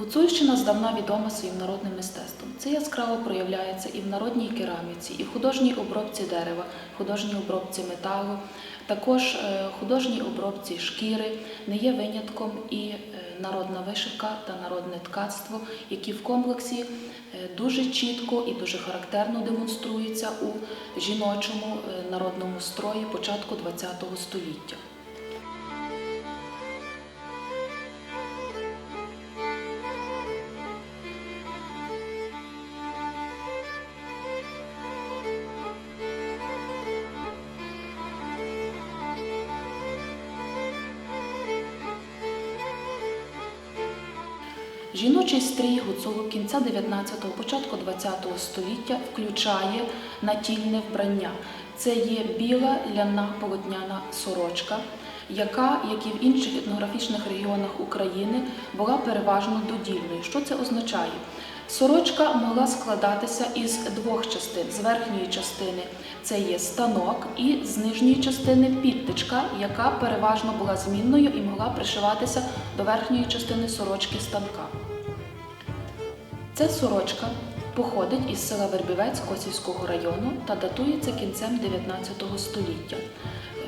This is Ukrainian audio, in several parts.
Гуцульщина здавна відома своїм народним мистецтвом. Це яскраво проявляється і в народній кераміці, і в художній обробці дерева, художній обробці металу, також е, художній обробці шкіри. Не є винятком і е, народна вишивка та народне ткацтво, які в комплексі е, дуже чітко і дуже характерно демонструються у жіночому народному строї початку ХХ століття. Жіночий стрій гуцулок кінця 19-го, початку 20-го століття включає натільне вбрання. Це є біла ляна полотняна сорочка, яка, як і в інших етнографічних регіонах України, була переважно додільною. Що це означає? Сорочка могла складатися із двох частин. З верхньої частини це є станок, і з нижньої частини підтичка, яка переважно була змінною і могла пришиватися до верхньої частини сорочки станка. Ця сорочка походить із села Вербівець Косівського району та датується кінцем 19 століття.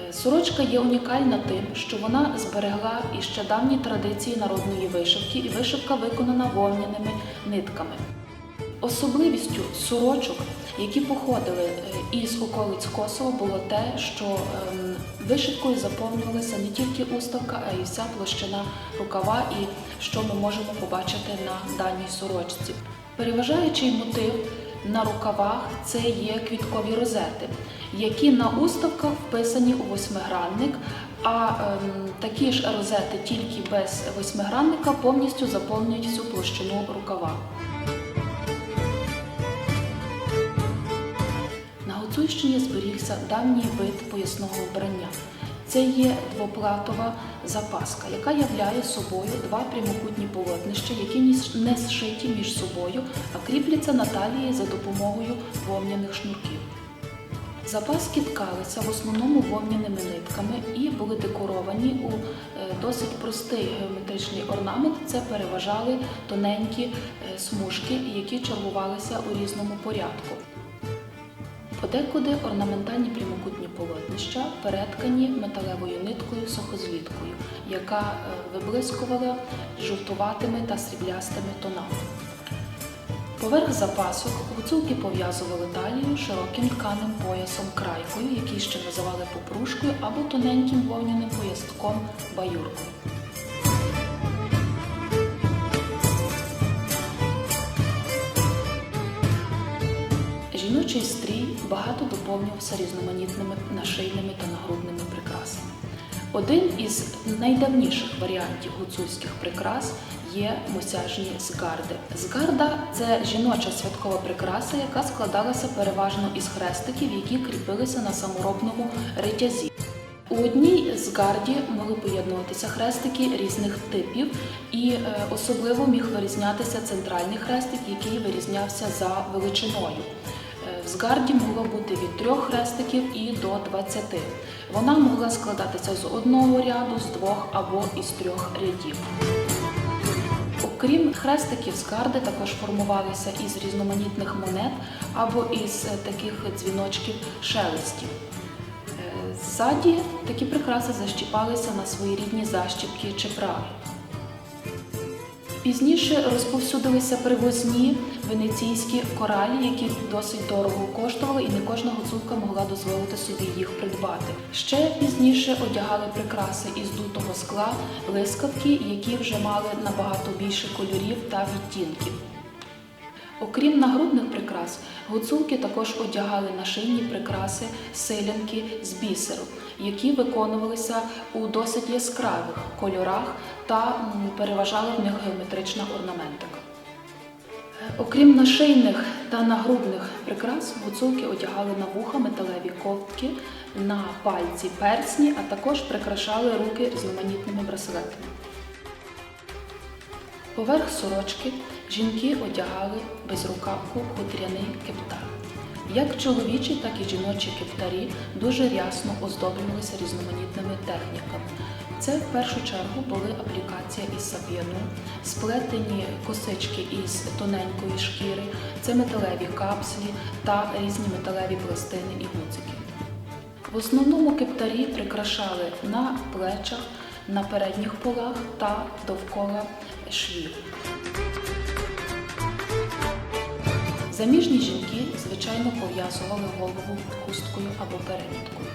Е, Сорочка є унікальна тим, що вона зберегла іще давні традиції народної вишивки, і вишивка виконана вовняними нитками. Особливістю сорочок, які походили е, із околиць Косово, було те, що ем, вишивкою заповнювалася не тільки уставка, а й вся площина рукава, і що ми можемо побачити на даній сорочці. Переважаючий мотив на рукавах це є квіткові розети, які на уставках вписані у восьмигранник, а ем, такі ж розети тільки без восьмигранника повністю заповнюють всю площину рукава. Гуцульщині зберігся давній вид поясного вбрання. Це є двоплатова запаска, яка являє собою два прямокутні полотнища, які не зшиті між собою, а кріпляться на талії за допомогою вовняних шнурків. Запаски ткалися в основному вовняними нитками і були декоровані у е, досить простий геометричний орнамент. Це переважали тоненькі е, смужки, які чергувалися у різному порядку. Подекуди орнаментальні прямокутні полотнища переткані металевою ниткою сухозліткою, яка е, виблискувала жовтуватими та сріблястими тонами. Поверх запасок гуцулки пов'язували талію широким тканим поясом крайкою, який ще називали попрушкою або тоненьким вовняним пояском баюркою. Жіночий стрій багато доповнювався різноманітними нашийними та нагрудними прикрасами. Один із найдавніших варіантів гуцульських прикрас є мосяжні згарди. Згарда це жіноча святкова прикраса, яка складалася переважно із хрестиків, які кріпилися на саморобному ритязі. У одній з гарді могли поєднуватися хрестики різних типів, і е, особливо міг вирізнятися центральний хрестик, який вирізнявся за величиною. Е, В згарді могло бути від трьох хрестиків і до 20. Вона могла складатися з одного ряду, з двох або із трьох рядів. Окрім хрестиків з карди, також формувалися із різноманітних монет або із е, таких дзвіночків шелестів. Е, Ззаді такі прикраси защіпалися на своєрідні защіпки чи праги. Пізніше розповсюдилися привозні венеційські коралі, які досить дорого коштували, і не кожна гуцулка могла дозволити собі їх придбати. Ще пізніше одягали прикраси із дутого скла, блискавки, які вже мали набагато більше кольорів та відтінків. Окрім нагрудних прикрас, гуцулки також одягали нашийні прикраси силянки з бісеру, які виконувалися у досить яскравих кольорах та переважала в них геометрична орнаментика. Окрім нашийних та нагрудних прикрас, гуцулки одягали на вуха металеві ковтки, на пальці персні, а також прикрашали руки різноманітними браслетами. Поверх сорочки жінки одягали безрукавку хутряний кептар. Як чоловічі, так і жіночі кептарі дуже рясно оздоблювалися різноманітними техніками. Це в першу чергу були аплікація із сап'яну, сплетені косички із тоненької шкіри, це металеві капслі та різні металеві пластини і гудзики. В основному кептарі прикрашали на плечах, на передніх полах та довкола швів. Заміжні жінки, звичайно, пов'язували голову хусткою або переміткою.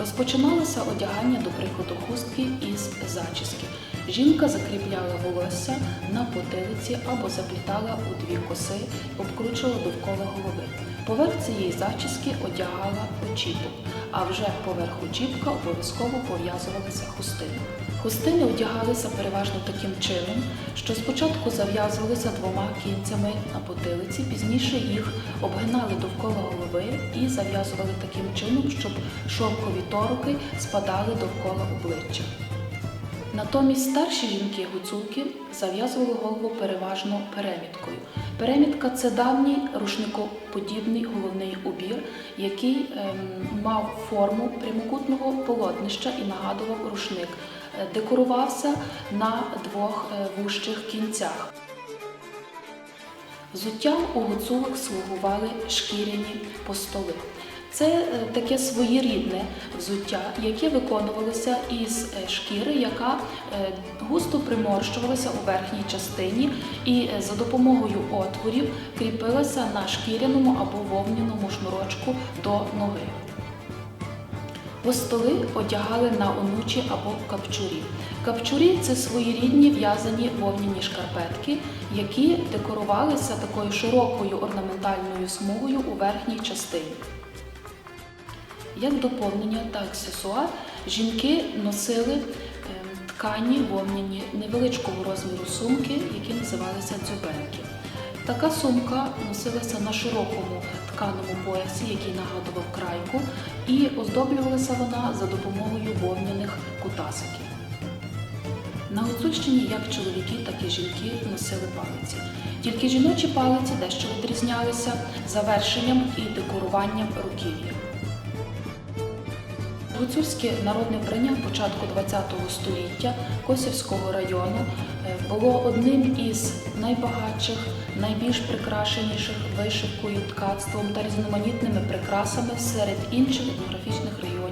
Розпочиналося одягання, до прикладу, хустки із зачіски. Жінка закріпляла волосся на потилиці або заплітала у дві коси, обкручувала довкола голови. Поверх цієї зачіски одягала очіпок, а вже поверх очіпка обов'язково пов'язувалися хустини. Хустини одягалися переважно таким чином, що спочатку зав'язувалися двома кінцями на потилиці, пізніше їх обгинали довкола голови і зав'язували таким чином, щоб шовкові торки спадали довкола обличчя. Натомість старші жінки гуцулки зав'язували голову переважно переміткою. Перемітка це давній рушникоподібний головний убір, який ем, мав форму прямокутного полотнища і нагадував рушник. Е, Декорувався на двох е, вужчих кінцях. Взуттям у гуцулок слугували шкіряні постоли. Це е, таке своєрідне взуття, яке виконувалося із е, шкіри, яка е, густо приморщувалася у верхній частині і за допомогою отворів кріпилася на шкіряному або вовняному шнурочку до ноги. Постоли одягали на онучі або капчурі. Капчурі це своєрідні в'язані вовняні шкарпетки, які декорувалися такою широкою орнаментальною смугою у верхній частині. Як доповнення та аксесуар, жінки носили ем, ткані вовняні невеличкого розміру сумки, які називалися дзюбенки. Така сумка носилася на широкому тканому поясі, який нагадував крайку, і оздоблювалася вона за допомогою вовняних кутасиків. На Гуцульщині як чоловіки, так і жінки носили палиці. Тільки жіночі палиці дещо відрізнялися завершенням і декоруванням руків'я. Гуцульське народне вбрання початку ХХ століття Косівського району е, було одним із найбагатших, найбільш прикрашеніших вишивкою, ткацтвом та різноманітними прикрасами серед інших етнографічних регіонів